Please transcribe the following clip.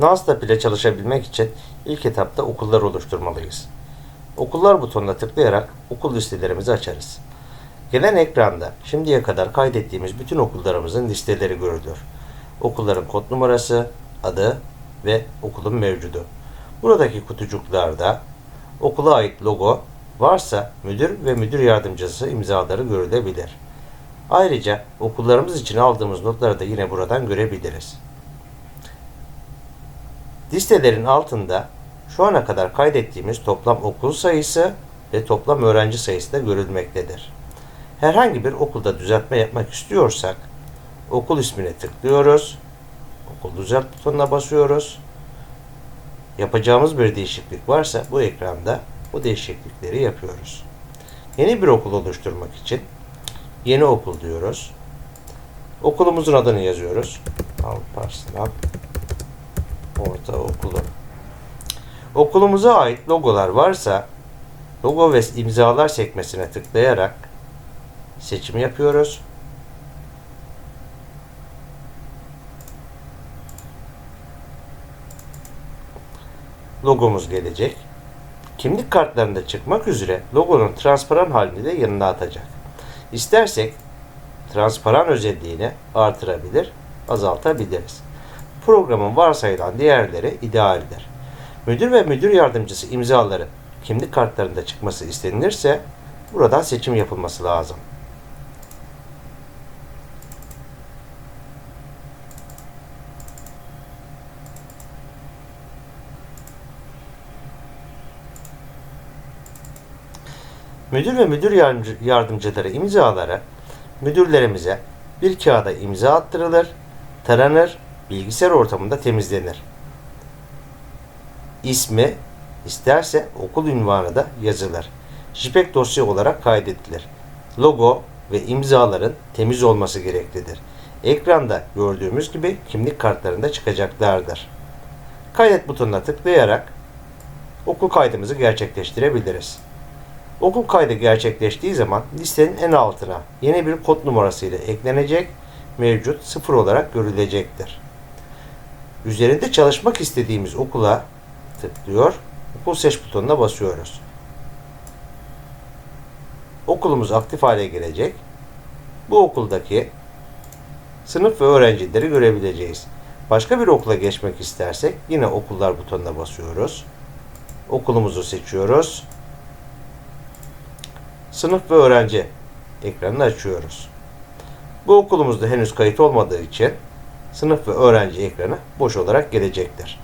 NASDAP ile çalışabilmek için ilk etapta okullar oluşturmalıyız. Okullar butonuna tıklayarak okul listelerimizi açarız. Gelen ekranda şimdiye kadar kaydettiğimiz bütün okullarımızın listeleri görülür. Okulların kod numarası, adı ve okulun mevcudu. Buradaki kutucuklarda okula ait logo varsa müdür ve müdür yardımcısı imzaları görülebilir. Ayrıca okullarımız için aldığımız notları da yine buradan görebiliriz. Listelerin altında şu ana kadar kaydettiğimiz toplam okul sayısı ve toplam öğrenci sayısı da görülmektedir. Herhangi bir okulda düzeltme yapmak istiyorsak okul ismine tıklıyoruz. Okul düzelt butonuna basıyoruz. Yapacağımız bir değişiklik varsa bu ekranda bu değişiklikleri yapıyoruz. Yeni bir okul oluşturmak için yeni okul diyoruz. Okulumuzun adını yazıyoruz. Alparslan Ortaokulu. Okulumuza ait logolar varsa logo ve imzalar sekmesine tıklayarak seçim yapıyoruz. Logomuz gelecek. Kimlik kartlarında çıkmak üzere logonun transparan halini de yanına atacak. İstersek transparan özelliğini artırabilir, azaltabiliriz. Programın varsayılan değerleri idealdir. Müdür ve müdür yardımcısı imzaları kimlik kartlarında çıkması istenilirse buradan seçim yapılması lazım. Müdür ve müdür yardımcı- yardımcıları imzaları müdürlerimize bir kağıda imza attırılır, taranır, bilgisayar ortamında temizlenir. İsmi isterse okul ünvanı da yazılır. JPEG dosya olarak kaydedilir. Logo ve imzaların temiz olması gereklidir. Ekranda gördüğümüz gibi kimlik kartlarında çıkacaklardır. Kaydet butonuna tıklayarak okul kaydımızı gerçekleştirebiliriz. Okul kaydı gerçekleştiği zaman listenin en altına yeni bir kod numarası ile eklenecek, mevcut sıfır olarak görülecektir. Üzerinde çalışmak istediğimiz okula tıklıyor, okul seç butonuna basıyoruz. Okulumuz aktif hale gelecek. Bu okuldaki sınıf ve öğrencileri görebileceğiz. Başka bir okula geçmek istersek yine okullar butonuna basıyoruz. Okulumuzu seçiyoruz sınıf ve öğrenci ekranını açıyoruz. Bu okulumuzda henüz kayıt olmadığı için sınıf ve öğrenci ekranı boş olarak gelecektir.